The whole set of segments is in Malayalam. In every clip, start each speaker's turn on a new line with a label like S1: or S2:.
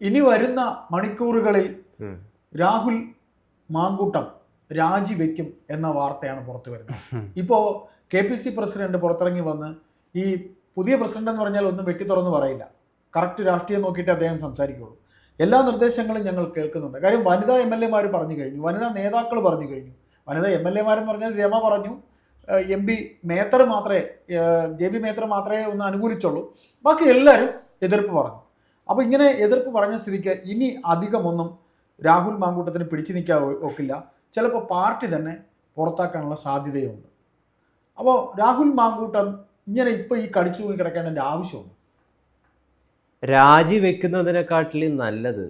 S1: ഇനി വരുന്ന മണിക്കൂറുകളിൽ രാഹുൽ മാങ്കൂട്ടം രാജിവെക്കും എന്ന വാർത്തയാണ് പുറത്തു വരുന്നത്. ഇപ്പോൾ കെ പി സി പ്രസിഡന്റ് പുറത്തിറങ്ങി വന്ന് ഈ പുതിയ പ്രസിഡന്റ് എന്ന് പറഞ്ഞാൽ ഒന്നും വെട്ടി തുറന്ന് പറയില്ല. കറക്റ്റ് രാഷ്ട്രീയം നോക്കിയിട്ട് അദ്ദേഹം സംസാരിക്കുകയുള്ളൂ എല്ലാ നിർദ്ദേശങ്ങളും ഞങ്ങൾ കേൾക്കുന്നുണ്ട്. കാര്യം വനിതാ എം എൽ എമാർ പറഞ്ഞു കഴിഞ്ഞു. വനിതാ നേതാക്കൾ പറഞ്ഞു കഴിഞ്ഞു. വനിതാ എം എൽ എമാരെന്ന് പറഞ്ഞാൽ രമ പറഞ്ഞു. എം പി മേത്തർ മാത്രമേ ജെ ബി മേത്തർ മാത്രമേ ഒന്ന് അനുകൂലിച്ചുള്ളൂ. ബാക്കി എല്ലാവരും എതിർപ്പ് പറഞ്ഞു. അപ്പോൾ ഇങ്ങനെ എതിർപ്പ് പറഞ്ഞ സ്ഥിതിക്ക് ഇനി അധികമൊന്നും രാഹുൽ മാങ്കൂട്ടത്തിന് പിടിച്ചു നിൽക്കാൻ ഒക്കില്ല. ചിലപ്പോൾ പാർട്ടി തന്നെ പുറത്താക്കാനുള്ള സാധ്യതയുണ്ട്. അപ്പോൾ രാഹുൽ മാങ്കൂട്ടം ഇങ്ങനെ ഇപ്പോൾ ഈ കടിച്ചു പോയി കിടക്കേണ്ടതിന്റെ ആവശ്യമുണ്ട്?
S2: രാജിവെക്കുന്നതിനെക്കാട്ടിലും നല്ലത്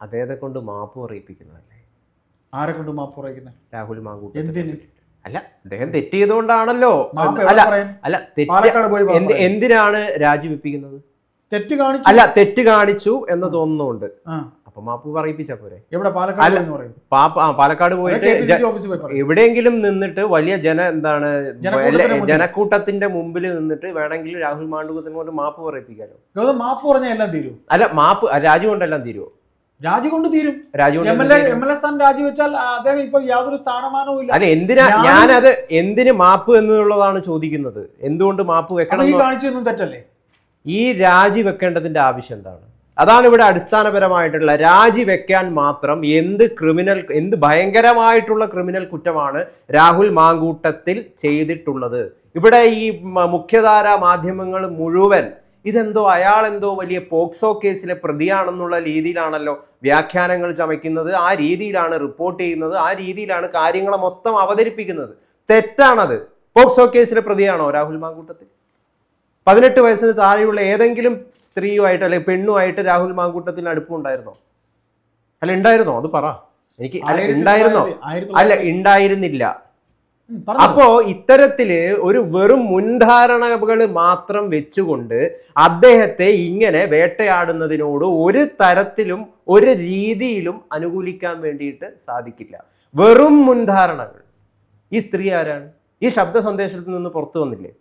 S2: അദ്ദേഹത്തെ കൊണ്ട് മാപ്പ് പറയിപ്പിക്കുന്നതല്ലേ?
S1: ആരെ കൊണ്ട് മാപ്പ് പറയിക്കുന്നത്
S2: രാഹുൽ മാങ്കൂട്ടം
S1: എന്തിന്?
S2: അല്ല അദ്ദേഹം തെറ്റ് ചെയ്തുകൊണ്ടാണല്ലോ അല്ല അല്ല തെറ്റ് എന്തിനാണ് രാജിവെപ്പിക്കുന്നത്?
S1: തെറ്റ് കാണിച്ചു?
S2: അല്ല തെറ്റ് കാണിച്ചു എന്ന് തോന്നുന്നുണ്ട്. അപ്പൊ മാപ്പ് പറയിപ്പിച്ച പോരെ.
S1: എവിടെ? പാലക്കാട്
S2: പാലക്കാട് പോയിട്ട് എവിടെയെങ്കിലും നിന്നിട്ട് വലിയ ജന എന്താണ്. ജനക്കൂട്ടത്തിന്റെ മുമ്പിൽ. നിന്നിട്ട് വേണമെങ്കിൽ രാഹുൽ മാണ്ഡവത്തിന് കൊണ്ട് മാപ്പ് പറയിപ്പിക്കാലോ.
S1: മാപ്പ് പറഞ്ഞാൽ എല്ലാം തീരും?
S2: അല്ല മാപ്പ് രാജു കൊണ്ടെല്ലാം തീരുവോ
S1: രാജി കൊണ്ട് തീരും.
S2: രാജു
S1: എം എൽ എ സ്ഥാനം രാജിവെച്ചാൽ അദ്ദേഹം ഇപ്പൊ യാതൊരു സ്ഥാനമാനവും ഇല്ല.
S2: അല്ല എന്തിനാ ഞാനത് എന്തിന് മാപ്പ് എന്നുള്ളതാണ് ചോദിക്കുന്നത്. എന്തുകൊണ്ട് മാപ്പ് വെക്കണം കാണിച്ചു
S1: കാണിച്ചതൊന്നും തെറ്റല്ലേ?
S2: ഈ രാജി വെക്കേണ്ടതിന്റെ ആവശ്യം എന്താണ്? അതാണ് ഇവിടെ അടിസ്ഥാനപരമായിട്ടുള്ള രാജി വെക്കാൻ മാത്രം എന്ത് ക്രിമിനൽ എന്ത് ഭയങ്കരമായിട്ടുള്ള ക്രിമിനൽ കുറ്റമാണ് രാഹുൽ മാങ്കൂട്ടത്തിൽ ചെയ്തിട്ടുള്ളത്. ഇവിടെ ഈ മുഖ്യധാര മാധ്യമങ്ങൾ മുഴുവൻ ഇതെന്തോ അയാൾ എന്തോ വലിയ പോക്സോ കേസിലെ പ്രതിയാണെന്നുള്ള രീതിയിലാണല്ലോ വ്യാഖ്യാനങ്ങൾ ചമയ്ക്കുന്നത്. ആ രീതിയിലാണ് റിപ്പോർട്ട് ചെയ്യുന്നത്. ആ രീതിയിലാണ് കാര്യങ്ങളെ മൊത്തം അവതരിപ്പിക്കുന്നത്. തെറ്റാണത്. പോക്സോ കേസിലെ പ്രതിയാണോ രാഹുൽ മാങ്കൂട്ടത്തിൽ? പതിനെട്ട് വയസ്സിന് താഴെയുള്ള ഏതെങ്കിലും സ്ത്രീയുമായിട്ട് അല്ലെങ്കിൽ പെണ്ണുമായിട്ട് രാഹുൽ മാങ്കൂട്ടത്തിന് അടുപ്പമുണ്ടായിരുന്നോ? അല്ല ഉണ്ടായിരുന്നോ? അത് പറ. എനിക്ക് അല്ല ഉണ്ടായിരുന്നോ? അല്ല ഉണ്ടായിരുന്നില്ല. അപ്പോ ഇത്തരത്തിൽ ഒരു വെറും മുൻധാരണകൾ മാത്രം വെച്ചുകൊണ്ട് അദ്ദേഹത്തെ ഇങ്ങനെ വേട്ടയാടുന്നതിനോട് ഒരു തരത്തിലും ഒരു രീതിയിലും അനുകൂലിക്കാൻ വേണ്ടിയിട്ട് സാധിക്കില്ല. വെറും മുൻധാരണകൾ. ഈ സ്ത്രീ ആരാണ്? ഈ ശബ്ദ സന്ദേശത്തിൽ നിന്ന് പുറത്തു വന്നില്ലേ?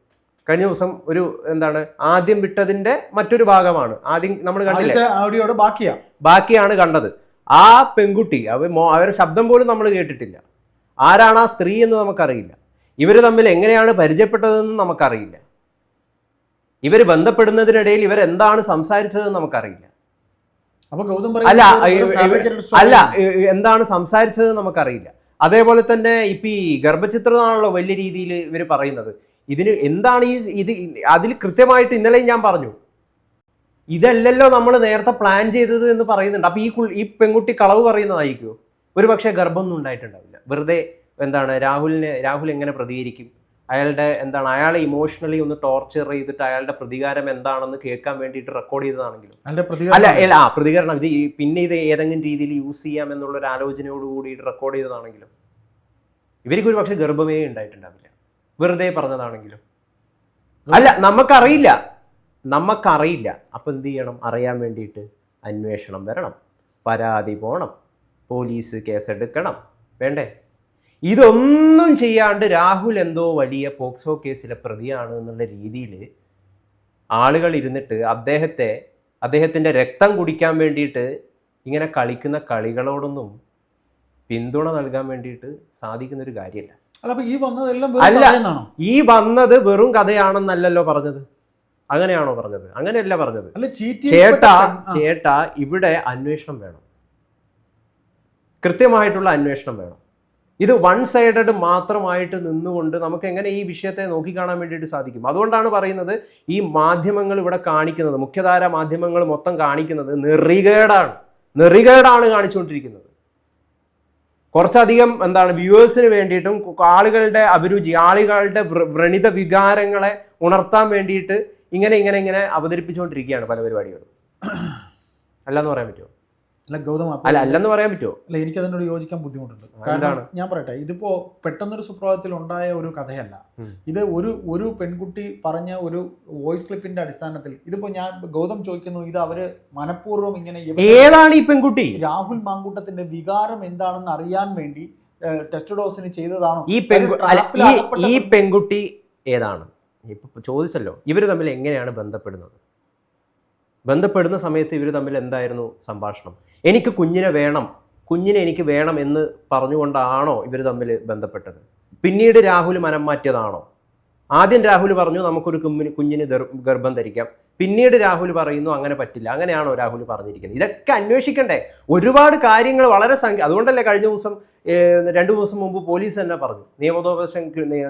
S2: കഴിഞ്ഞ ദിവസം ഒരു എന്താണ് ആദ്യം വിട്ടതിന്റെ മറ്റൊരു ഭാഗമാണ്. ആദ്യം നമ്മൾ കണ്ടില്ലേ?
S1: ഓഡിയോയുടെ ബാക്കിയാ.
S2: ബാക്കിയാണ് കണ്ടത്. ആ പെൺകുട്ടി അവർ അവരുടെ ശബ്ദം പോലും നമ്മൾ കേട്ടിട്ടില്ല. ആരാണ് ആ സ്ത്രീ എന്ന് നമുക്കറിയില്ല. ഇവർ തമ്മിൽ എങ്ങനെയാണ് പരിചയപ്പെട്ടതെന്ന് നമുക്കറിയില്ല. ഇവർ ബന്ധപ്പെടുന്നതിനിടയിൽ ഇവർ എന്താണ് സംസാരിച്ചതെന്ന് നമുക്കറിയില്ല. അല്ല അല്ല എന്താണ് സംസാരിച്ചത് നമുക്കറിയില്ല. അതേപോലെ തന്നെ ഇപ്പൊ ഈ ഗർഭചിത്രമാണല്ലോ വലിയ രീതിയിൽ ഇവർ പറയുന്നത്. ഇതിന് എന്താണ് ഈ ഇത് അതിൽ കൃത്യമായിട്ട് ഇന്നലെയും ഞാൻ പറഞ്ഞു. ഇതല്ലല്ലോ നമ്മൾ നേരത്തെ പ്ലാൻ ചെയ്തത് എന്ന് പറയുന്നുണ്ട്. അപ്പൊ ഈ കുൾ- ഈ പെൺകുട്ടി കളവ് പറയുന്നതായിരിക്കുമോ ഒരു പക്ഷേ ഗർഭമൊന്നും ഉണ്ടായിട്ടുണ്ടാവില്ല. വെറുതെ എന്താണ് രാഹുലിനെ രാഹുൽ എങ്ങനെ പ്രതികരിക്കും? അയാളുടെ എന്താണ് അയാളെ ഇമോഷണലി ഒന്ന് ടോർച്ചർ ചെയ്തിട്ട് അയാളുടെ പ്രതികാരം എന്താണെന്ന് കേൾക്കാൻ വേണ്ടിയിട്ട് റെക്കോർഡ് ചെയ്തതാണെങ്കിലും. അല്ല ആ പ്രതികരണം. ഇത് പിന്നെ ഇത് ഏതെങ്കിലും രീതിയിൽ യൂസ് ചെയ്യാം എന്നുള്ള ഒരു ആലോചനയോട് കൂടിയിട്ട് റെക്കോർഡ് ചെയ്തതാണെങ്കിലും. ഇവർക്ക് ഒരു പക്ഷെ ഗർഭമേ ഉണ്ടായിട്ടുണ്ടാവില്ല. വെറുതെ പറഞ്ഞതാണെങ്കിലും. അല്ല നമുക്കറിയില്ല. നമുക്കറിയില്ല. അപ്പൊ എന്ത് ചെയ്യണം? അറിയാൻ വേണ്ടിയിട്ട് അന്വേഷണം വരണം. പരാതി പോകണം പോലീസ് കേസെടുക്കണം. വേണ്ടേ? ഇതൊന്നും ചെയ്യാണ്ട് രാഹുൽ എന്തോ വലിയ പോക്സോ കേസിലെ പ്രതിയാണ് എന്നുള്ള രീതിയിൽ ആളുകൾ ഇരുന്നിട്ട് അദ്ദേഹത്തെ അദ്ദേഹത്തിന്റെ രക്തം കുടിക്കാൻ വേണ്ടിയിട്ട് ഇങ്ങനെ കളിക്കുന്ന കളികളോടൊന്നും പിന്തുണ നൽകാൻ വേണ്ടിയിട്ട് സാധിക്കുന്നൊരു കാര്യമല്ല.
S1: അല്ല ഈ
S2: വന്നത് വെറും കഥയാണെന്നല്ലല്ലോ പറഞ്ഞത്. അങ്ങനെയാണോ പറഞ്ഞത്? അങ്ങനെയല്ല പറഞ്ഞത്. ചേട്ടാ ചേട്ടാ ഇവിടെ അന്വേഷണം വേണം. കൃത്യമായിട്ടുള്ള അന്വേഷണം വേണം. ഇത് വൺ സൈഡഡ് മാത്രമായിട്ട് നിന്നുകൊണ്ട് നമുക്ക് എങ്ങനെ ഈ വിഷയത്തെ നോക്കിക്കാണാൻ വേണ്ടിയിട്ട് സാധിക്കും? അതുകൊണ്ടാണ് പറയുന്നത് ഈ മാധ്യമങ്ങൾ ഇവിടെ കാണിക്കുന്നത്. മുഖ്യധാര മാധ്യമങ്ങൾ മൊത്തം കാണിക്കുന്നത് നെറികേടാണ്. നെറികേടാണ് കാണിച്ചുകൊണ്ടിരിക്കുന്നത്. കുറച്ചധികം എന്താണ് വ്യൂവേഴ്സിന് വേണ്ടിയിട്ടും ആളുകളുടെ അഭിരുചി ആളുകളുടെ വ്രണിത വികാരങ്ങളെ ഉണർത്താൻ വേണ്ടിയിട്ട് ഇങ്ങനെ ഇങ്ങനെ ഇങ്ങനെ അവതരിപ്പിച്ചുകൊണ്ടിരിക്കുകയാണ് പല പരിപാടികളും. അല്ലാന്ന് പറയാൻ പറ്റുമോ?
S1: അല്ല ഗൗതം
S2: അല്ല അല്ലെന്ന് പറയാൻ പറ്റുമോ
S1: അല്ല എനിക്ക് അതിനോട് യോജിക്കാൻ ബുദ്ധിമുട്ടുണ്ട്. കാരണം? ഞാൻ പറയട്ടെ ഇതിപ്പോ പെട്ടെന്നൊരു സുപ്രഭാതത്തിൽ ഉണ്ടായ ഒരു കഥയല്ല. ഇത് ഒരു ഒരു പെൺകുട്ടി പറഞ്ഞ ഒരു വോയിസ് ക്ലിപ്പിന്റെ അടിസ്ഥാനത്തിൽ ഇതിപ്പോ ഞാൻ ഗൗതം ചോദിക്കുന്നു ഇത് അവർ മനഃപൂർവം ഇങ്ങനെ
S2: ഏതാണ് ഈ പെൺകുട്ടി?
S1: രാഹുൽ മാങ്കൂട്ടത്തിന്റെ വികാരം എന്താണെന്ന് അറിയാൻ വേണ്ടി ടെസ്റ്റ് ഡോസിന് ചെയ്തതാണോ?
S2: ഈ പെൺകു
S1: ഒരു
S2: അല്ല
S1: ട്രാപ്പിൽ
S2: ഈ ഈ പെൺകുട്ടി ഏതാണ്? ഇപ്പൊ ചോദിച്ചല്ലോ ഇവർ തമ്മിൽ എങ്ങനെയാണ് ബന്ധപ്പെടുന്നത്? ബന്ധപ്പെടുന്ന സമയത്ത് ഇവർ തമ്മിൽ എന്തായിരുന്നു സംഭാഷണം? എനിക്ക് കുഞ്ഞിനെ വേണം. കുഞ്ഞിനെ എനിക്ക് വേണം എന്ന് പറഞ്ഞുകൊണ്ടാണോ ഇവർ തമ്മിൽ ബന്ധപ്പെട്ടത്? പിന്നീട് രാഹുൽ മനം മാറ്റിയതാണോ? ആദ്യം രാഹുൽ പറഞ്ഞു നമുക്കൊരു കുഞ്ഞിന് കുഞ്ഞിന് ഗർഭം ധരിക്കാം. പിന്നീട് രാഹുൽ പറയുന്നു അങ്ങനെ പറ്റില്ല. അങ്ങനെയാണോ രാഹുൽ പറഞ്ഞിരിക്കുന്നത്? ഇതൊക്കെ അന്വേഷിക്കണ്ടേ? ഒരുപാട് കാര്യങ്ങൾ വളരെ സംഖ്യ അതുകൊണ്ടല്ലേ കഴിഞ്ഞ ദിവസം രണ്ടു ദിവസം മുമ്പ് പോലീസ് തന്നെ പറഞ്ഞു. നിയമോപദേശം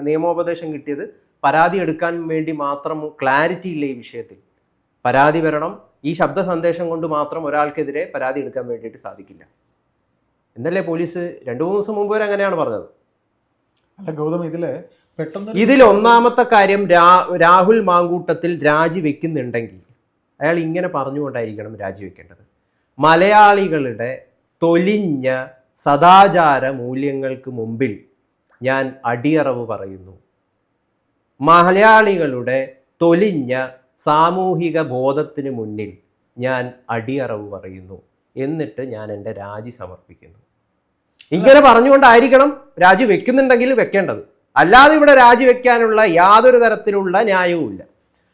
S2: നിയമോപദേശം കിട്ടിയത് പരാതി എടുക്കാൻ വേണ്ടി മാത്രം ക്ലാരിറ്റി ഇല്ല ഈ വിഷയത്തിൽ. പരാതി വരണം. ഈ ശബ്ദ സന്ദേശം കൊണ്ട് മാത്രം ഒരാൾക്കെതിരെ പരാതി എടുക്കാൻ വേണ്ടിയിട്ട് സാധിക്കില്ല. എന്നല്ലേ പോലീസ് രണ്ടു മൂന്ന് ദിവസം മുമ്പ് വരെ അങ്ങനെയാണ് പറഞ്ഞത്.
S1: അല്ല ഗൗതം ഇതിൽ പെട്ടെന്ന്
S2: ഇതിൽ ഒന്നാമത്തെ കാര്യം രാഹുൽ മാങ്കൂട്ടത്തിൽ രാജിവെക്കുന്നുണ്ടെങ്കിൽ അയാൾ ഇങ്ങനെ പറഞ്ഞുകൊണ്ടായിരിക്കണം രാജിവെക്കേണ്ടത് മലയാളികളുടെ തൊലിഞ്ഞ സദാചാര മൂല്യങ്ങൾക്ക് മുമ്പിൽ ഞാൻ അടിയറവ് പറയുന്നു. മലയാളികളുടെ തൊലിഞ്ഞ സാമൂഹിക ബോധത്തിന് മുന്നിൽ ഞാൻ അടിയറവ് പറയുന്നു എന്നിട്ട് ഞാൻ എന്റെ രാജി സമർപ്പിക്കുന്നു. ഇങ്ങനെ പറഞ്ഞുകൊണ്ടായിരിക്കണം രാജി വെക്കുന്നുണ്ടെങ്കിൽ വെക്കേണ്ടത്. അല്ലാതെ ഇവിടെ രാജിവെക്കാനുള്ള യാതൊരു തരത്തിലുള്ള ന്യായവുമില്ല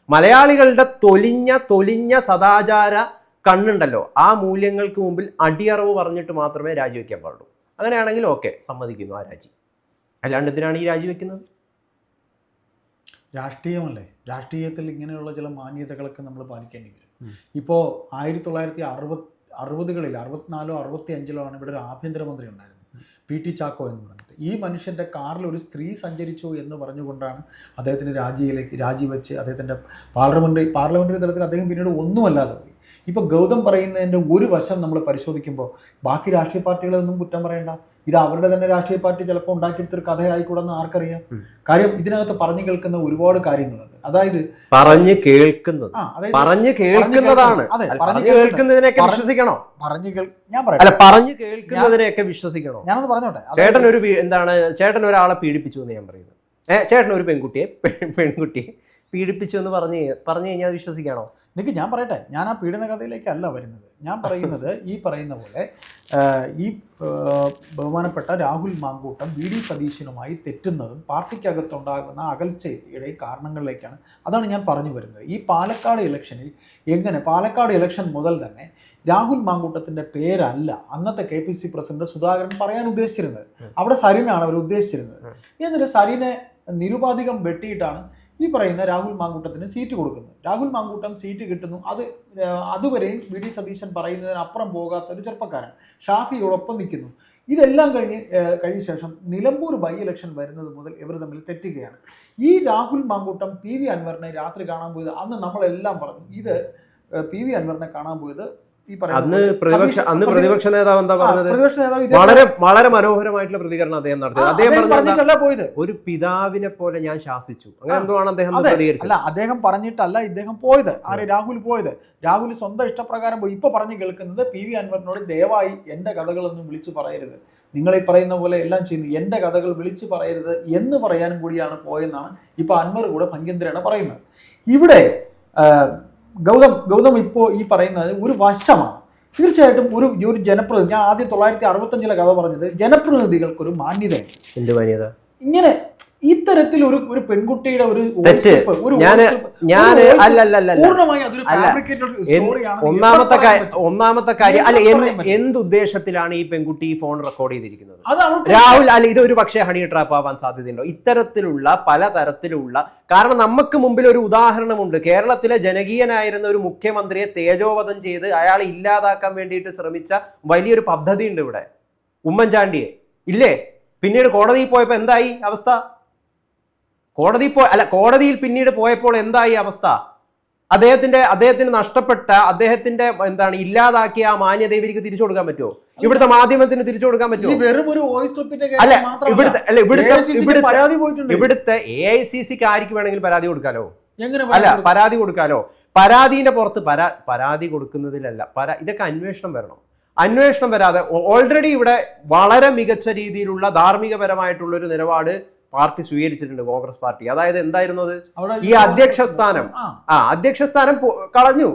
S2: മലയാളികളുടെ തൊലിഞ്ഞ തൊലിഞ്ഞ സദാചാര കണ്ണുണ്ടല്ലോ. ആ മൂല്യങ്ങൾക്ക് മുമ്പിൽ അടിയറവ് പറഞ്ഞിട്ട് മാത്രമേ രാജിവെക്കാൻ പാടുള്ളൂ. അങ്ങനെയാണെങ്കിൽ ഓക്കെ സമ്മതിക്കുന്നു ആ രാജി. അല്ലാണ്ട് എന്തിനാണ് ഈ രാജിവെക്കുന്നത്
S1: രാഷ്ട്രീയമല്ലേ? രാഷ്ട്രീയത്തിൽ ഇങ്ങനെയുള്ള ചില മാന്യതകളൊക്കെ നമ്മൾ പാലിക്കേണ്ടി വരും. ഇപ്പോൾ ആയിരത്തി തൊള്ളായിരത്തി അറുപത് അറുപതുകളിൽ അറുപത്തിനാലോ അറുപത്തി അഞ്ചിലോ ആണ് ഇവിടെ ഒരു ആഭ്യന്തരമന്ത്രി ഉണ്ടായിരുന്നത്. പി ടി ചാക്കോ എന്ന് പറഞ്ഞിട്ട്. ഈ മനുഷ്യന്റെ കാറിൽ ഒരു സ്ത്രീ സഞ്ചരിച്ചു എന്ന് പറഞ്ഞുകൊണ്ടാണ് അദ്ദേഹത്തിന് രാജിയിലേക്ക് രാജിവെച്ച് അദ്ദേഹത്തിന്റെ പാർലമെന്ററി പാർലമെന്ററി തലത്തിൽ അദ്ദേഹം പിന്നീട് ഒന്നുമല്ലാതെ പോയി. ഇപ്പോൾ ഗൗതം പറയുന്നതിന്റെ ഒരു വശം നമ്മൾ പരിശോധിക്കുമ്പോൾ ബാക്കി രാഷ്ട്രീയ പാർട്ടികളൊന്നും കുറ്റം പറയണ്ട. ഇത് അവരുടെ തന്നെ രാഷ്ട്രീയ പാർട്ടി ചിലപ്പോൾ ഉണ്ടാക്കിയെടുത്തൊരു കഥയായിക്കൂടെന്ന് ആർക്കറിയാം? കാര്യം ഇതിനകത്ത് പറഞ്ഞു കേൾക്കുന്ന ഒരുപാട് കാര്യങ്ങളുണ്ട്. അതായത്
S2: പറഞ്ഞു കേൾക്കുന്നത്. പറഞ്ഞു കേൾക്കുന്നതാണ്.
S1: പറഞ്ഞു
S2: കേൾക്കുന്നതിനെയൊക്കെ വിശ്വസിക്കണോ?
S1: പറഞ്ഞു ഞാൻ പറയാം
S2: പറഞ്ഞു കേൾക്കുന്നതിനെയൊക്കെ വിശ്വസിക്കണോ?
S1: ഞാനത് പറഞ്ഞോട്ടെ.
S2: ചേട്ടൻ ഒരു എന്താണ് ചേട്ടൻ ഒരാളെ പീഡിപ്പിച്ചു എന്ന് ഞാൻ പറയുന്നത് ചേട്ടൻ ഒരു പെൺകുട്ടിയെ പെൺകുട്ടി പെൺകുട്ടിയെ പീഡിപ്പിച്ചു എന്ന് പറഞ്ഞു പറഞ്ഞു കഴിഞ്ഞാൽ വിശ്വസിക്കാണോ
S1: നിങ്ങൾക്ക് ഞാൻ പറയട്ടെ. ഞാൻ ആ പീഡന കഥയിലേക്കല്ല വരുന്നത്. ഞാൻ പറയുന്നത് ഈ പറയുന്ന പോലെ ഈ ബഹുമാനപ്പെട്ട രാഹുൽ മാങ്കൂട്ടം വി ഡി സതീശനുമായി തെറ്റുന്നതും പാർട്ടിക്കകത്തുണ്ടാകുന്ന അകൽച്ചയുടെ കാരണങ്ങളിലേക്കാണ്. അതാണ് ഞാൻ പറഞ്ഞു വരുന്നത്. ഈ പാലക്കാട് ഇലക്ഷനിൽ എങ്ങനെ പാലക്കാട് ഇലക്ഷൻ മുതൽ തന്നെ രാഹുൽ മാങ്കൂട്ടത്തിന്റെ പേരല്ല അന്നത്തെ K P C president Sudhakaran പറയാൻ ഉദ്ദേശിച്ചിരുന്നത്. അവിടെ സരിനാണ് അവർ ഉദ്ദേശിച്ചിരുന്നത്. എന്നിട്ട് സരിനെ നിരുപാധികം വെട്ടിയിട്ടാണ് ഈ പറയുന്ന രാഹുൽ മാങ്കൂട്ടത്തിന് സീറ്റ് കൊടുക്കുന്നു. രാഹുൽ മാങ്കൂട്ടം സീറ്റ് കിട്ടുന്നു. അത് അതുവരെയും വി ഡി സതീശൻ പറയുന്നതിനപ്പുറം പോകാത്ത ഒരു ചെറുപ്പക്കാരൻ ഷാഫിയോടൊപ്പം നിൽക്കുന്നു. ഇതെല്ലാം കഴിഞ്ഞ് കഴിഞ്ഞ ശേഷം നിലമ്പൂർ ബൈ ഇലക്ഷൻ വരുന്നത് മുതൽ ഇവർ തമ്മിൽ തെറ്റുകയാണ് ഈ രാഹുൽ മാങ്കൂട്ടം പി വി അൻവറിനെ രാത്രി കാണാൻ പോയത് അന്ന് നമ്മളെല്ലാം പറഞ്ഞു. ഇത് പി വി അൻവറിനെ കാണാൻ പോയത്
S2: അന്ന് പ്രതിപക്ഷ അന്ന്
S1: പ്രതി-
S2: പ്രതിപക്ഷ നേതാവ് എന്താ പറഞ്ഞത്?
S1: പ്രതിപക്ഷ നേതാവ്
S2: വളരെ വളരെ മനോഹരമായിട്ടുള്ള പ്രതികരണം അദ്ദേഹം
S1: നടത്തി
S2: നടത്തിയത് അദ്ദേഹം?
S1: പറഞ്ഞിട്ടല്ല പോയത്.
S2: ഒരു പിതാവിനെ പോലെ ഞാൻ ശാസിച്ചു. അങ്ങനെ എന്തോ ആണ് അദ്ദേഹം
S1: അല്ല അദ്ദേഹം പറഞ്ഞിട്ടല്ല ഇദ്ദേഹം പോയത്. ആരെ? രാഹുൽ പോയത്. രാഹുൽ സ്വന്തം ഇഷ്ടപ്രകാരം പോയി. ഇപ്പൊ പറഞ്ഞു കേൾക്കുന്നത് പി വി അൻവറിനോട് ദയവായി എന്റെ കഥകളൊന്നും വിളിച്ചു പറയരുത്. നിങ്ങൾ ഈ പറയുന്ന പോലെ എല്ലാം ചെയ്യുന്നു എന്റെ കഥകൾ വിളിച്ചു പറയരുത് എന്ന് പറയാനും കൂടിയാണ് പോയെന്നാണ് ഇപ്പൊ അൻവർ കൂടെ ഭംഗ്യന്തരാണ് പറയുന്നത്. ഇവിടെ ഗൗതം ഗൗതം ഇപ്പോൾ ഈ പറയുന്നത് ഒരു വശമാണ്. തീർച്ചയായിട്ടും ഒരു ഒരു ജനപ്രതിനിധി ഞാൻ ആദ്യം തൊള്ളായിരത്തി അറുപത്തഞ്ചിലെ കഥ പറഞ്ഞത് ജനപ്രതിനിധികൾക്കൊരു മാന്യതയുണ്ട്
S2: എന്ത് മാന്യത?
S1: ഇങ്ങനെ ഇത്തരത്തിൽ ഒരു ഒരു പെൺകുട്ടിയുടെ ഒരു
S2: ഒന്നാമത്തെ? ഒന്നാമത്തെ കാര്യം അല്ല എന്ത് ഉദ്ദേശത്തിലാണ് ഈ പെൺകുട്ടി ഈ ഫോൺ റെക്കോർഡ് ചെയ്തിരിക്കുന്നത്? രാഹുൽ അല്ല ഇത് ഒരു പക്ഷേ ഹണി ട്രാപ്പ് ആവാൻ സാധ്യതയുണ്ടോ? ഇത്തരത്തിലുള്ള പല തരത്തിലുള്ള കാരണം നമുക്ക് മുമ്പിൽ ഒരു ഉദാഹരണമുണ്ട്. കേരളത്തിലെ ജനകീയനായിരുന്ന ഒരു മുഖ്യമന്ത്രിയെ തേജോവധം ചെയ്ത് അയാളെ ഇല്ലാതാക്കാൻ വേണ്ടിയിട്ട് ശ്രമിച്ച വലിയൊരു പദ്ധതി ഉണ്ട് ഇവിടെ. ഉമ്മൻചാണ്ടിയെ. ഇല്ലേ? പിന്നീട് കോടതിയിൽ പോയപ്പോൾ എന്തായി അവസ്ഥ? കോടതി പോ അല്ല കോടതിയിൽ പിന്നീട് പോയപ്പോൾ എന്തായി അവസ്ഥ? അദ്ദേഹത്തിന്റെ അദ്ദേഹത്തിന് നഷ്ടപ്പെട്ട അദ്ദേഹത്തിന്റെ എന്താണ് ഇല്ലാതാക്കിയ ആ മാന്യത ഇവർക്ക് തിരിച്ചു കൊടുക്കാൻ പറ്റുമോ? ഇവിടുത്തെ മാധ്യമത്തിന് തിരിച്ചു കൊടുക്കാൻ പറ്റുമോ?
S1: വെറും ഒരു വോയിസ്
S2: അല്ല ഇവിടുത്തെ അല്ല ഇവിടുത്തെ ഇവിടുത്തെ
S1: പരാതി പോയിട്ടുണ്ട്.
S2: ഇവിടുത്തെ എ ഐ സി സിക്ക് ആർക്ക് വേണമെങ്കിലും പരാതി കൊടുക്കാലോ? അല്ല
S1: പരാതി
S2: കൊടുക്കാലോ? പരാതിന്റെ പുറത്ത് പരാ പരാതി കൊടുക്കുന്നതിലല്ല പരാ ഇതൊക്കെ അന്വേഷണം വരണം. അന്വേഷണം വരാതെ ഓൾറെഡി ഇവിടെ വളരെ മികച്ച രീതിയിലുള്ള ധാർമ്മികപരമായിട്ടുള്ള ഒരു നിലപാട് പാർട്ടി സ്വീകരിച്ചിട്ടുണ്ട് കോൺഗ്രസ് പാർട്ടി. അതായത് എന്തായിരുന്നു അത്? ഈ അധ്യക്ഷ സ്ഥാനം
S1: ആ,
S2: അധ്യക്ഷസ്ഥാനം അധ്യക്ഷ സ്ഥാനം കളഞ്ഞു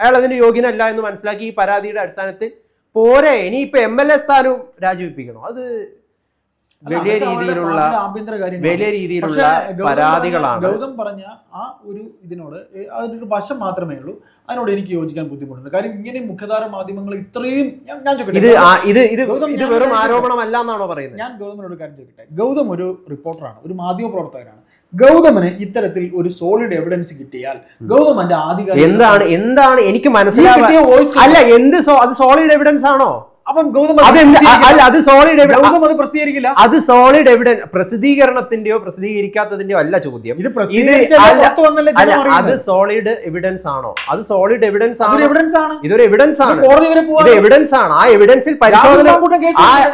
S2: അയാൾ അതിന് യോഗ്യനല്ല എന്ന് മനസ്സിലാക്കി ഈ പരാതിയുടെ അടിസ്ഥാനത്തിൽ പോരെ ഇനിയിപ്പോ എം എൽ എ സ്ഥാനവും രാജിവെപ്പിക്കണോ? അത് വലിയ രീതിയിലുള്ള വലിയ രീതിയിലുള്ള പരാതികളാണ്.
S1: ഗൗതം പറഞ്ഞ ആ ഒരു ഇതിനോട് അതൊരു വശം മാത്രമേ ഉള്ളൂ. അതിനോട് എനിക്ക് യോജിക്കാൻ ബുദ്ധിമുട്ടുണ്ട്. കാര്യം ഇങ്ങനെ മുഖ്യധാര മാധ്യമങ്ങൾ ഇത്രയും ഞാൻ ചോദിക്കട്ടെ.
S2: ഇത് വെറും ആരോപണമല്ല എന്നാണോ പറയുന്നത്?
S1: ഞാൻ ഗൗതമിനോട് കാര്യം ചോദിക്കട്ടെ. ഗൗതം ഒരു റിപ്പോർട്ടറാണ് ഒരു മാധ്യമ പ്രവർത്തകനാണ്. ഗൗതമന് ഇത്തരത്തിൽ ഒരു സോളിഡ് എവിഡൻസ് കിട്ടിയാൽ ഗൗതം എന്റെ ആധികാരിക
S2: എന്താണ് എന്താണ് എനിക്ക്
S1: മനസ്സിലാക്കിയ വോയിസ്
S2: അല്ല എന്ത് അത് സോളിഡ് എവിഡൻസ് ആണോ?
S1: അപ്പം ഗൗതം
S2: അത് അല്ല അത് സോളിഡ് എവിഡൻസ്
S1: ഗൗതം അത് പ്രസിദ്ധീകരിക്കില്ല.
S2: അത് സോളിഡ് എവിഡൻസ് പ്രസിദ്ധീകരണത്തിന്റെയോ പ്രസിദ്ധീകരിക്കാത്തതിന്റെയോ അല്ല ചോദ്യം.
S1: ഇത്
S2: അത് സോളിഡ് എവിഡൻസ് ആണോ? അത് സോളിഡ് എവിഡൻസ് ആണ്.
S1: എവിഡൻസ് ആണ്.
S2: ഇതൊരു എവിഡൻസ് ആണ്.
S1: കോടതി വരെ
S2: ഇത് എവിഡൻസ് ആണ്. ആ എവിഡൻസിൽ പരിശോധന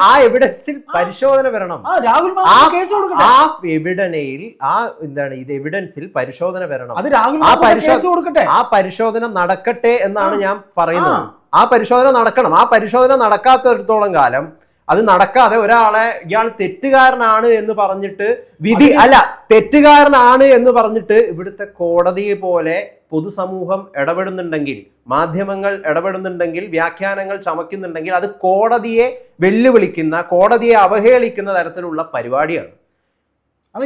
S2: ആ എവിഡൻസിൽ പരിശോധന വരണം.
S1: ആ രാഹുൽ കേസ് കൊടുക്കട്ടെ.
S2: ആ എവിഡനയിൽ ആ എന്താണ് ഇത് എവിഡൻസിൽ പരിശോധന വരണം.
S1: അത് രാഹുൽ
S2: ആ പരിശോധന നടക്കട്ടെ എന്നാണ് ഞാൻ പറയുന്നത്.
S1: ആ.
S2: പരിശോധന നടക്കണം ആ പരിശോധന നടക്കാത്തടത്തോളം കാലം അത് നടക്കാതെ ഒരാളെ ഇയാൾ തെറ്റുകാരനാണ് എന്ന് പറഞ്ഞിട്ട് വിധി അല്ല തെറ്റുകാരനാണ് എന്ന് പറഞ്ഞിട്ട് ഇവിടുത്തെ കോടതിയെ പോലെ പൊതുസമൂഹം ഇടപെടുന്നുണ്ടെങ്കിൽ മാധ്യമങ്ങൾ ഇടപെടുന്നുണ്ടെങ്കിൽ വ്യാഖ്യാനങ്ങൾ ചമയ്ക്കുന്നുണ്ടെങ്കിൽ അത് കോടതിയെ വെല്ലുവിളിക്കുന്ന കോടതിയെ അവഹേളിക്കുന്ന തരത്തിലുള്ള പരിപാടിയാണ്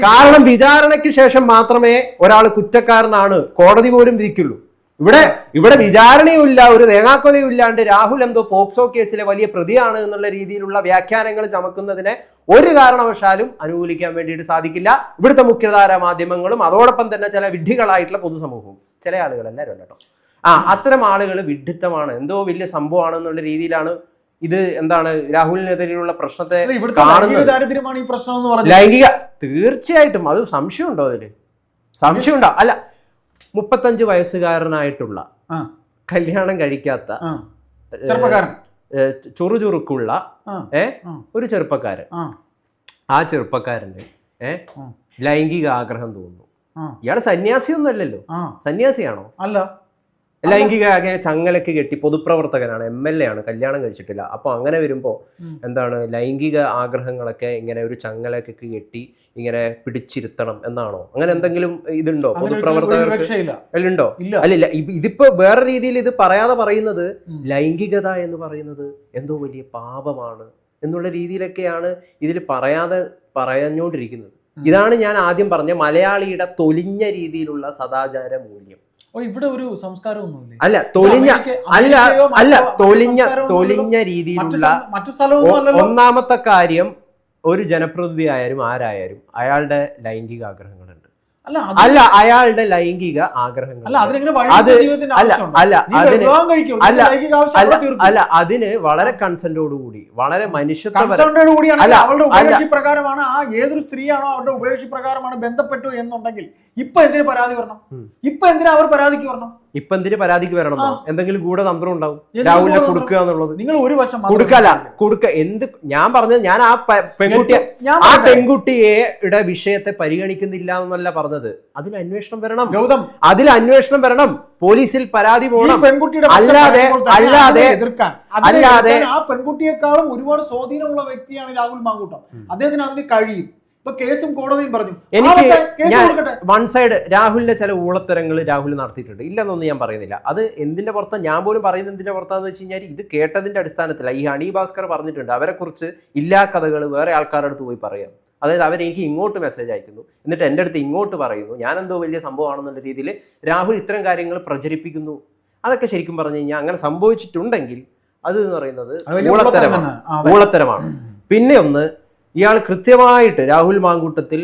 S2: കാരണം വിചാരണയ്ക്ക് ശേഷം മാത്രമേ ഒരാൾ കുറ്റക്കാരനാണ് കോടതി പോലും വിധിക്കുള്ളൂ ഇവിടെ ഇവിടെ വിചാരണയും ഇല്ല ഒരു തേങ്ങാക്കൊലയും ഇല്ലാണ്ട് രാഹുൽ എന്തോ പോക്സോ കേസിലെ വലിയ പ്രതിയാണ് എന്നുള്ള രീതിയിലുള്ള വ്യാഖ്യാനങ്ങൾ ചമക്കുന്നതിനെ ഒരു കാരണവശാലും അനുകൂലിക്കാൻ വേണ്ടിയിട്ട് സാധിക്കില്ല. ഇവിടുത്തെ മുഖ്യധാര മാധ്യമങ്ങളും അതോടൊപ്പം തന്നെ ചില വിഡ്ഢികളായിട്ടുള്ള പൊതുസമൂഹവും ചില ആളുകൾ എല്ലാവരും കേട്ടോ. ആ അത്തരം ആളുകൾ വിഡ്ഢിത്തമാണ്. എന്തോ വലിയ സംഭവമാണ് എന്നുള്ള രീതിയിലാണ് ഇത് എന്താണ് രാഹുലിനെതിരെയുള്ള പ്രശ്നത്തെ കാണുന്നത്.
S1: ലൈംഗിക
S2: തീർച്ചയായിട്ടും. അത് സംശയമുണ്ടോ അതിൽ? സംശയമുണ്ടോ? അല്ല മുപ്പത്തഞ്ച് വയസ്സുകാരനായിട്ടുള്ള. കല്യാണം കഴിക്കാത്ത
S1: ചെറുപ്പക്കാരൻ.
S2: ചുറുചുറുക്കുള്ള ഏ ഒരു ചെറുപ്പക്കാരൻ.
S1: ആ.
S2: ചെറുപ്പക്കാരന് ഏ ലൈംഗിക ആഗ്രഹം തോന്നുന്നു.
S1: ഇയാൾ
S2: ഇയാൾ സന്യാസിയൊന്നും അല്ലല്ലോ സന്യാസിയാണോ?
S1: അല്ല.
S2: ലൈംഗിക ചങ്ങലക്ക് കെട്ടി പൊതുപ്രവർത്തകനാണ് എം എൽ എ ആണ് കല്യാണം കഴിച്ചിട്ടില്ല. അപ്പോൾ അങ്ങനെ വരുമ്പോൾ എന്താണ് ലൈംഗിക ആഗ്രഹങ്ങളൊക്കെ ഇങ്ങനെ ഒരു ചങ്ങലക്ക് കെട്ടി ഇങ്ങനെ പിടിച്ചിരുത്തണം എന്നാണോ? അങ്ങനെ എന്തെങ്കിലും ഇതുണ്ടോ പൊതുപ്രവർത്തകർക്ക്? ഉണ്ടോ അല്ലില്ല. ഇതിപ്പോ വേറെ രീതിയിൽ ഇത് പറയാതെ പറയുന്നത് ലൈംഗികത എന്ന് പറയുന്നത് എന്തോ വലിയ പാപമാണ് എന്നുള്ള രീതിയിലൊക്കെയാണ് ഇതിൽ പറയാതെ പറഞ്ഞുകൊണ്ടിരിക്കുന്നത്. ഇതാണ് ഞാൻ ആദ്യം പറഞ്ഞ മലയാളിയുടെ തൊലിഞ്ഞ രീതിയിലുള്ള സദാചാര മൂല്യം.
S1: ഇവിടെ ഒരു സംസ്കാരമൊന്നുമില്ലേ?
S2: അല്ല തൊലിഞ്ഞ അല്ല അല്ല തൊലിഞ്ഞ തൊലിഞ്ഞ രീതിയിലുള്ള
S1: മറ്റു സ്ഥലവും
S2: ഒന്നാമത്തെ കാര്യം ഒരു ജനപ്രതിനിധി ആയാലും ആരായാലും അയാളുടെ ലൈംഗിക ആഗ്രഹങ്ങളുണ്ട്
S1: അല്ല
S2: അയാളുടെ ലൈംഗിക ആഗ്രഹങ്ങൾ.
S1: അല്ല അതിനെങ്ങനെ
S2: അല്ല അതിന്
S1: വളരെ
S2: കൺസെന്റോട് കൂടി വളരെ കൺസെന്റോടുകൂടി വളരെ മനുഷ്യത്വപര
S1: കൺസേണ്ടോട് കൂടിയാണ് അവളുടെ ഉപേക്ഷി പ്രകാരമാണ് ആ ഏതൊരു സ്ത്രീയാണോ അവരുടെ ഉപേക്ഷി പ്രകാരമാണ് ബന്ധപ്പെട്ടു എന്നുണ്ടെങ്കിൽ ഇപ്പൊ എന്തിനു പരാതി വരണം. ഇപ്പൊ എന്തിനാ അവർ പരാതിക്ക് വരണം?
S2: ഇപ്പൊ എന്തിന് പരാതിക്ക് വരണമെന്നോ എന്തെങ്കിലും ഗൂഢതന്ത്രം ഉണ്ടാവും. രാഹുലിനെ കൊടുക്കുക എന്നുള്ളത്.
S1: നിങ്ങൾ ഒരു വശം
S2: കൊടുക്കല്ല. കൊടുക്ക. എന്ത് ഞാൻ പറഞ്ഞത് ഞാൻ ആ പെൺകുട്ടിയെ ആ
S1: പെൺകുട്ടിയെ
S2: പെൺകുട്ടിയുടെ വിഷയത്തെ പരിഗണിക്കുന്നില്ല എന്നല്ല പറഞ്ഞത്. അതിൽ അന്വേഷണം വരണം.
S1: ഗൗതം.
S2: അതിൽ അന്വേഷണം വരണം. പോലീസിൽ പരാതി പോകണം.
S1: പെൺകുട്ടിയുടെ
S2: അല്ലാതെ- അല്ലാതെ-
S1: എതിർക്കാൻ.
S2: അല്ലാതെ-
S1: ആ പെൺകുട്ടിയെക്കാളും ഒരുപാട് സ്വാധീനമുള്ള വ്യക്തിയാണ് രാഹുൽ മാങ്കൂട്ടം. അദ്ദേഹത്തിന് അതിന് കഴിയും. കേസും കോടതിയും പറഞ്ഞു.
S2: എനിക്ക് ഞാൻ വൺ സൈഡ് രാഹുലിന്റെ ചില ഊളത്തരങ്ങൾ രാഹുൽ നടത്തിയിട്ടുണ്ട്. ഇല്ലെന്നൊന്നും ഞാൻ പറയുന്നില്ല. അത് എന്തിന്റെ പുറത്താ? ഞാൻ പോലും പറയുന്നത് എന്തിന്റെ പുറത്താന്ന് വെച്ച് കഴിഞ്ഞാൽ ഇത് കേട്ടതിന്റെ അടിസ്ഥാനത്തില. ഈ ഹണി ഭാസ്കർ പറഞ്ഞിട്ടുണ്ട് അവരെ കുറിച്ച് ഇല്ലാ കഥകൾ വേറെ ആൾക്കാരുടെ അടുത്ത് പോയി പറയാം. അതായത് അവരെനിക്ക് ഇങ്ങോട്ട് മെസ്സേജ് അയക്കുന്നു. എന്നിട്ട് എന്റെ അടുത്ത് ഇങ്ങോട്ട് പറയുന്നു. ഞാൻ എന്തോ വലിയ സംഭവമാണെന്നുള്ള രീതിയിൽ രാഹുൽ ഇത്തരം കാര്യങ്ങൾ പ്രചരിപ്പിക്കുന്നു. അതൊക്കെ ശരിക്കും പറഞ്ഞു കഴിഞ്ഞാൽ അങ്ങനെ സംഭവിച്ചിട്ടുണ്ടെങ്കിൽ അത് എന്ന് പറയുന്നത് ഊളത്തരമാണ്. ഊളത്തരമാണ്. പിന്നെ ഒന്ന് ഇയാൾ കൃത്യമായിട്ട് രാഹുൽ മാങ്കൂട്ടത്തിൽ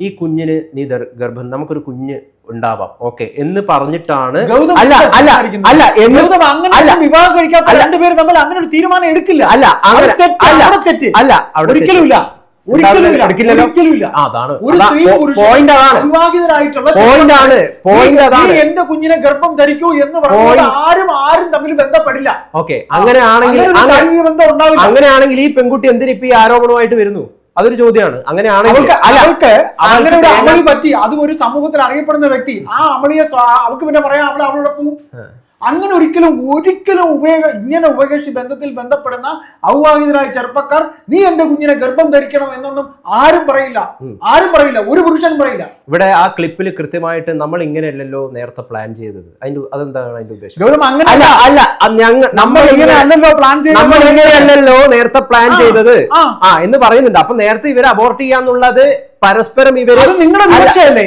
S2: ഈ കുഞ്ഞിന് നീ ഗർഭം നമുക്കൊരു കുഞ്ഞ് ഉണ്ടാവാം. ഓക്കെ. എന്ന് പറഞ്ഞിട്ടാണ് അല്ല അല്ല അല്ല
S1: അങ്ങനെ. വിവാഹം കഴിക്കാത്ത രണ്ടുപേരും തമ്മിൽ അങ്ങനെ ഒരു തീരുമാനം എടുക്കില്ല.
S2: അല്ല
S1: അവിടെ തെറ്റ്.
S2: അല്ല അവിടെ
S1: ഒരിക്കലും ഇല്ല. എന്റെ കുഞ്ഞിനെ ഗർഭം ധരിക്കൂ എന്ന് പറഞ്ഞാൽ ആരും ആരും തമ്മിൽ ബന്ധപ്പെടില്ല.
S2: ഓക്കെ അങ്ങനെയാണെങ്കിൽ അങ്ങനെയാണെങ്കിൽ ഈ പെൺകുട്ടി എന്തിനു ഇപ്പൊ ഈ ആരോപണമായിട്ട് വരുന്നു? അതൊരു ചോദ്യമാണ്. അങ്ങനെയാണെങ്കിൽ
S1: അവൾക്ക് അങ്ങനെ ഒരു അമളി പറ്റി അതും ഒരു സമൂഹത്തിൽ അറിയപ്പെടുന്ന വ്യക്തി ആ അമളിയെ അവൾക്ക് പിന്നെ പറയാം അവളെ അവളുടെ അങ്ങനെ ഒരിക്കലും ഒരിക്കലും ഉപയോഗ ഇങ്ങനെ ഉപകേഷി ബന്ധത്തിൽ ബന്ധപ്പെടുന്ന ഔവാഹിതരായ ചെറുപ്പക്കാർ നീ എന്റെ കുഞ്ഞിനെ ഗർഭം ധരിക്കണം എന്നൊന്നും ആരും പറയില്ല. ആരും പറയില്ല. ഒരു പുരുഷൻ പറയില്ല.
S2: ഇവിടെ ആ ക്ലിപ്പിൽ കൃത്യമായിട്ട് നമ്മൾ ഇങ്ങനെയല്ലല്ലോ നേരത്തെ പ്ലാൻ ചെയ്തത്. അതിന്റെ അതെന്താണ് അതിന്റെ ഉദ്ദേശം?
S1: ഗൗതം അങ്ങനെ
S2: അല്ല അല്ല
S1: നമ്മൾ
S2: നമ്മൾ
S1: ഇങ്ങനെ ചെയ്തത് പ്ലാൻ
S2: നമ്മൾ ഇങ്ങനെയല്ലല്ലോ നേരത്തെ പ്ലാൻ ചെയ്തത്.
S1: ആ.
S2: ആ എന്ന് പറയുന്നുണ്ട്. അപ്പൊ നേരത്തെ ഇവരെ അബോർട്ട് ചെയ്യാന്നുള്ളത് പരസ്പരം
S1: ഇവർ നിങ്ങളുടെ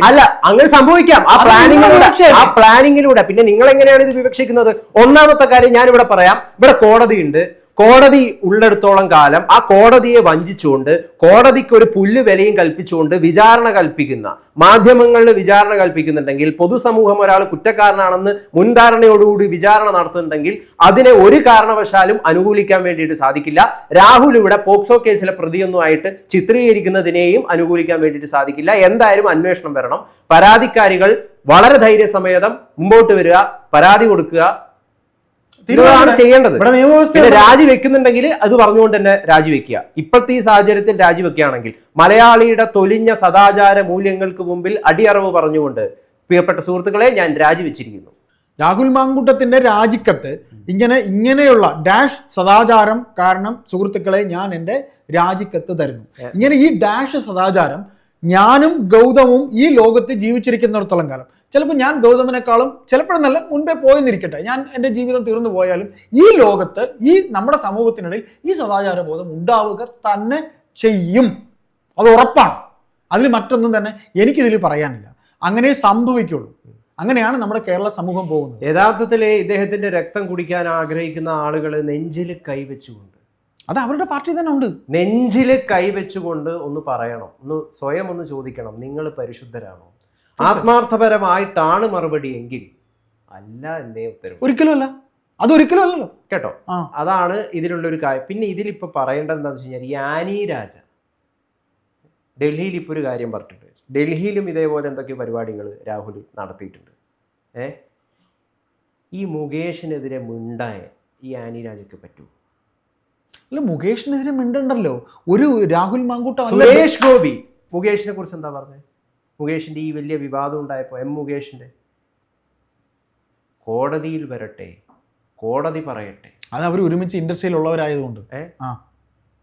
S2: അല്ല, അങ്ങനെ സംഭവിക്കാം. ആ പ്ലാനിങ്ങിലൂടെ ആ പ്ലാനിങ്ങിലൂടെ. പിന്നെ നിങ്ങൾ എങ്ങനെയാണ് ഇത് വിവക്ഷിക്കുന്നത്? ഒന്നാമത്തെ കാര്യം ഞാൻ ഇവിടെ പറയാം. ഇവിടെ കോടതിയുണ്ട്. കോടതി ഉള്ളിടത്തോളം കാലം ആ കോടതിയെ വഞ്ചിച്ചുകൊണ്ട് കോടതിക്ക് ഒരു പുല്ല് വിലയും കൽപ്പിച്ചുകൊണ്ട് വിചാരണ കൽപ്പിക്കുന്ന മാധ്യമങ്ങളിൽ വിചാരണ കൽപ്പിക്കുന്നുണ്ടെങ്കിൽ പൊതുസമൂഹം ഒരാൾ കുറ്റക്കാരനാണെന്ന് മുൻധാരണയോടുകൂടി വിചാരണ നടത്തുന്നുണ്ടെങ്കിൽ അതിനെ ഒരു കാരണവശാലും അനുകൂലിക്കാൻ വേണ്ടിയിട്ട് സാധിക്കില്ല. രാഹുൽ ഇവിടെ പോക്സോ കേസിലെ പ്രതിയൊന്നുമായിട്ട് ചിത്രീകരിക്കുന്നതിനെയും അനുകൂലിക്കാൻ വേണ്ടിയിട്ട് സാധിക്കില്ല. എന്തായാലും അന്വേഷണം വരണം. പരാതിക്കാരികൾ വളരെ ധൈര്യസമേതം മുമ്പോട്ട് വരിക പരാതി കൊടുക്കുക ഇതാണ് ചെയ്യേണ്ടത്.
S1: ഇവിടെ നിയമവ്യവസ്ഥ
S2: പിന്നെ രാജിവെക്കുന്നുണ്ടെങ്കിൽ അത് പറഞ്ഞുകൊണ്ട് തന്നെ രാജിവെക്കുക ഇപ്പോഴത്തെ ഈ സാഹചര്യത്തിൽ രാജിവെക്കുകയാണെങ്കിൽ മലയാളിയുടെ തൊലിഞ്ഞ സദാചാര മൂല്യങ്ങൾക്ക് മുമ്പിൽ അടിയറവ് പറഞ്ഞുകൊണ്ട് പ്രിയപ്പെട്ട സുഹൃത്തുക്കളെ ഞാൻ രാജിവെച്ചിരിക്കുന്നു
S1: രാഹുൽ മാങ്കുട്ടത്തിന്റെ രാജിക്കത്ത് ഇങ്ങനെ ഇങ്ങനെയുള്ള ഡാഷ് സദാചാരം കാരണം സുഹൃത്തുക്കളെ ഞാൻ എന്റെ രാജിക്കത്ത് തരുന്നു. ഇങ്ങനെ ഈ ഡാഷ് സദാചാരം ഞാനും ഗൗതമും ഈ ലോകത്ത് ജീവിച്ചിരിക്കുന്നിടത്തോളം കാലം. ചിലപ്പോൾ ഞാൻ ഗൗതമിനേക്കാളും ചിലപ്പോഴെന്നല്ല മുൻപേ പോയെന്നിരിക്കട്ടെ. ഞാൻ എന്റെ ജീവിതം തീർന്നു പോയാലും ഈ ലോകത്ത് ഈ നമ്മുടെ സമൂഹത്തിനിടയിൽ ഈ സദാചാര ബോധം ഉണ്ടാവുക തന്നെ ചെയ്യും. അത് ഉറപ്പാണ്. അതിൽ മറ്റൊന്നും തന്നെ എനിക്കിതിൽ പറയാനില്ല. അങ്ങനെ സംഭവിക്കുള്ളൂ. അങ്ങനെയാണ് നമ്മുടെ കേരള സമൂഹം പോകുന്നത്.
S2: യഥാർത്ഥത്തിൽ ഇദ്ദേഹത്തിന്റെ രക്തം കുടിക്കാൻ ആഗ്രഹിക്കുന്ന ആളുകൾ നെഞ്ചിൽ കൈവച്ചുകൊണ്ട്
S1: അത് അവരുടെ പാർട്ടി തന്നെ ഉണ്ട്.
S2: നെഞ്ചിൽ കൈവച്ചുകൊണ്ട് ഒന്ന് പറയണം. ഒന്ന് സ്വയം ഒന്ന് ചോദിക്കണം. നിങ്ങൾ പരിശുദ്ധരാണോ? ആത്മാർത്ഥപരമായിട്ടാണ് മറുപടി എങ്കിൽ അല്ല എന്നേ ഉത്തരം
S1: ഒരിക്കലും അല്ല. അതൊരിക്കലും അല്ലല്ലോ.
S2: കേട്ടോ? അതാണ് ഇതിലുള്ള ഒരു കാര്യം പിന്നെ ഇതിലിപ്പോൾ പറയേണ്ടത് എന്താണെന്ന് വെച്ച് കഴിഞ്ഞാൽ യാനി ആനി രാജ. ഡൽഹിയിൽ ഇപ്പോൾ ഒരു കാര്യം പറഞ്ഞിട്ടുണ്ട്. ഡൽഹിയിലും ഇതേപോലെ എന്തൊക്കെ പരിപാടികൾ രാഹുൽ നടത്തിയിട്ടുണ്ട്. ഏ? ഈ മുകേഷിനെതിരെ മിണ്ടായ ഈ ആനി രാജയ്ക്ക് പറ്റൂ
S1: അല്ല മുകേഷിനെതിരെ മിണ്ടണ്ടല്ലോ. ഒരു രാഹുൽ മാങ്കൂട്ടം
S2: സുരേഷ് ഗോപി. മുകേഷിനെ കുറിച്ച് എന്താ പറഞ്ഞത് മുകേഷിന്റെ ഈ വലിയ വിവാദം ഉണ്ടായപ്പോൾ എം മുകേഷിന്റെ കോടതിയിൽ വരട്ടെ കോടതി പറയട്ടെ.
S1: അത് അവർ ഒരുമിച്ച് ഇൻഡസ്ട്രിയിൽ ഉള്ളവരായതുകൊണ്ട്.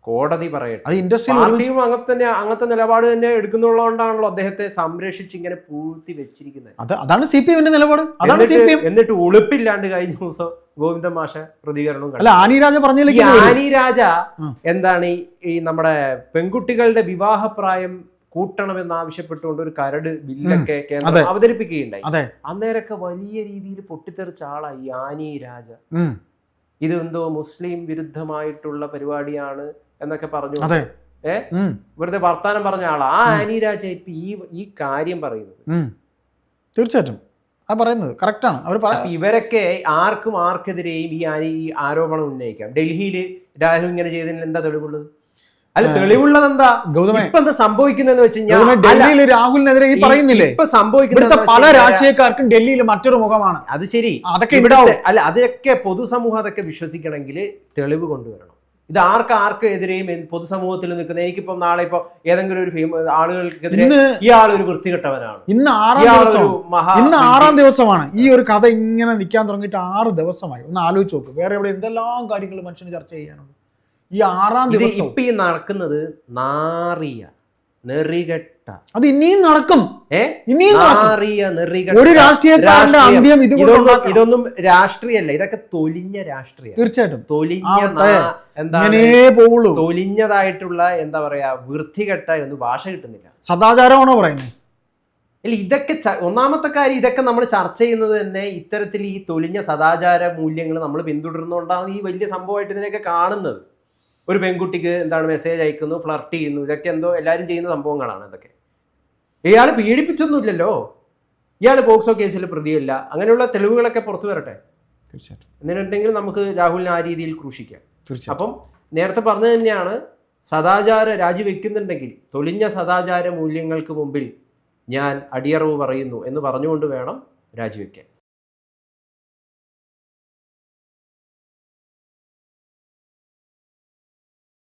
S2: കോടതി പറയട്ടെ.
S1: അത് ഇൻഡസ്ട്രിയിൽ
S2: പാർട്ടിയും അങ്ങനെ തന്നെ അങ്ങനത്തെ നിലപാട് തന്നെ എടുക്കുന്നുള്ളതുകൊണ്ടാണല്ലോ അദ്ദേഹത്തെ സംരക്ഷിച്ച് ഇങ്ങനെ പൂഴ്ത്തി വെച്ചിരിക്കുന്നത്.
S1: അത് അതാണ് സി പി എമ്മിന്റെ നിലപാട്. അതാണ് സി പി
S2: എന്നിട്ട്
S1: എം.
S2: എന്നിട്ട് ഉളുപ്പില്ലാണ്ട് കഴിഞ്ഞ ദിവസം ഗോവിന്ദ മാഷ പ്രതികരണവും
S1: അല്ല ആനി രാജ പറഞ്ഞില്ല
S2: ആനി രാജ എന്താണ് ഈ നമ്മുടെ പെൺകുട്ടികളുടെ വിവാഹപ്രായം കൂട്ടണമെന്ന് ആവശ്യപ്പെട്ടുകൊണ്ട് ഒരു കരട് ബില്ലൊക്കെ. കേന്ദ്രം അവതരിപ്പിക്കുകയുണ്ടായി. അന്നേരമൊക്കെ വലിയ രീതിയിൽ പൊട്ടിത്തെറിച്ച ആളായി ആനി രാജ.
S1: ഇതെന്തോ
S2: ഇത് എന്തോ മുസ്ലിം വിരുദ്ധമായിട്ടുള്ള പരിപാടിയാണ് എന്നൊക്കെ പറഞ്ഞു. ഏ?
S1: ഇവിടുത്തെ
S2: വെറുതെ വർത്താനം പറഞ്ഞ ആളാ. ആ ആനി രാജ ഇപ്പൊ ഈ ഈ കാര്യം പറയുന്നത്.
S1: തീർച്ചയായിട്ടും. ആ പറയുന്നത് കറക്റ്റാണ്. അവർ
S2: ഇവരൊക്കെ ആർക്കും ആർക്കെതിരെയും ഈ ആനി ഈ ആരോപണം ഉന്നയിക്കാം. ഡൽഹിയിൽ രാഹുൽ ഇങ്ങനെ ചെയ്തതിന് എന്താ തെളിവുള്ളത്? അല്ല തെളിവുള്ളത് എന്താ
S1: ഗൗതമ
S2: ഇപ്പൊ എന്താ സംഭവിക്കുന്നതെന്ന് വെച്ച് കഴിഞ്ഞാൽ
S1: ഡൽഹിയിൽ രാഹുലിനെതിരെ ഈ പറയുന്നില്ലേ?
S2: ഇപ്പൊ
S1: ഇവിടുത്തെ
S2: സംഭവിക്കുന്ന
S1: പല രാഷ്ട്രീയക്കാർക്കും ഡൽഹിയിൽ മറ്റൊരു മുഖമാണ്.
S2: അത് ശരി.
S1: അതൊക്കെ ഇവിടെ
S2: അല്ല അതിനൊക്കെ പൊതുസമൂഹം അതൊക്കെ വിശ്വസിക്കണമെങ്കിൽ തെളിവ് കൊണ്ടുവരണം. ഇത് ആർക്ക് ആർക്ക് എതിരെയും പൊതുസമൂഹത്തിൽ നിൽക്കുന്ന എനിക്കിപ്പം നാളെ ഇപ്പൊ ഏതെങ്കിലും ഒരു ഫേമസ് ആളുകൾക്കെതിരെ ഇയാൾ ഒരു വൃത്തികെട്ടവനാണ്.
S1: ഇന്ന് ആറാം ദിവസം. ഇന്ന് ആറാം ദിവസമാണ്. ഈ ഒരു കഥ ഇങ്ങനെ നിൽക്കാൻ തുടങ്ങിയിട്ട് ആറ് ദിവസമായി. ഒന്ന് ആലോചിച്ച് നോക്ക്. വേറെ എവിടെ എന്തെല്ലാം കാര്യങ്ങൾ മനുഷ്യന് ചർച്ച ചെയ്യാനുണ്ട്. ഈ ആറാം ദിവസം.
S2: ഇപ്പൊ ഈ നടക്കുന്നത് നാറിയ നെറികെട്ട.
S1: അത് ഇനിയും നടക്കും.
S2: ഏ?
S1: ഇനിയും
S2: നാറിയ നെറികെട്ട
S1: ഒരു രാഷ്ട്രീയക്കാരന്റെ
S2: രാഷ്ട്രീയം.
S1: അന്ത്യം ഇത്
S2: ഇതൊന്നും രാഷ്ട്രീയല്ല ഇതൊക്കെ തൊലിഞ്ഞ രാഷ്ട്രീയം.
S1: തീർച്ചയായിട്ടും.
S2: തൊലിഞ്ഞ. എന്താണ്?
S1: പോവുള്ളൂ.
S2: തൊലിഞ്ഞതായിട്ടുള്ള എന്താ പറയാ വൃത്തികെട്ട എന്ന് ഭാഷ കിട്ടുന്നില്ല.
S1: സദാചാരമാണോ പറയുന്നത്
S2: അല്ല ഇതൊക്കെ ഒന്നാമത്തെ കാര്യം ഇതൊക്കെ നമ്മൾ ചർച്ച ചെയ്യുന്നത് തന്നെ ഇത്തരത്തിൽ ഈ തൊലിഞ്ഞ സദാചാര മൂല്യങ്ങൾ നമ്മൾ പിന്തുടരുന്നതുകൊണ്ടാണ് ഈ വലിയ സംഭവമായിട്ട് ഇതിനെയൊക്കെ കാണുന്നത്. ഒരു പെൺകുട്ടിക്ക് എന്താണ് മെസ്സേജ് അയക്കുന്നു ഫ്ലർട്ട് ചെയ്യുന്നു ഇതൊക്കെ എന്തോ എല്ലാവരും ചെയ്യുന്ന സംഭവങ്ങളാണ് ഇതൊക്കെ ഇയാൾ പീഡിപ്പിച്ചൊന്നുമില്ലല്ലോ. ഇയാൾ പോക്സോ കേസിൽ പ്രതിയല്ല. അങ്ങനെയുള്ള തെളിവുകളൊക്കെ പുറത്തു വരട്ടെ.
S1: തീർച്ചയായിട്ടും.
S2: എന്നിട്ടുണ്ടെങ്കിൽ നമുക്ക് രാഹുലിനെ ആ രീതിയിൽ ക്രൂശിക്കാം. അപ്പം നേരത്തെ പറഞ്ഞത് തന്നെയാണ് സദാചാര രാജിവെക്കുന്നുണ്ടെങ്കിൽ തൊലിഞ്ഞ സദാചാര മൂല്യങ്ങൾക്ക് മുമ്പിൽ ഞാൻ അടിയറവ് പറയുന്നു എന്ന് പറഞ്ഞുകൊണ്ട് വേണം രാജിവെക്കാൻ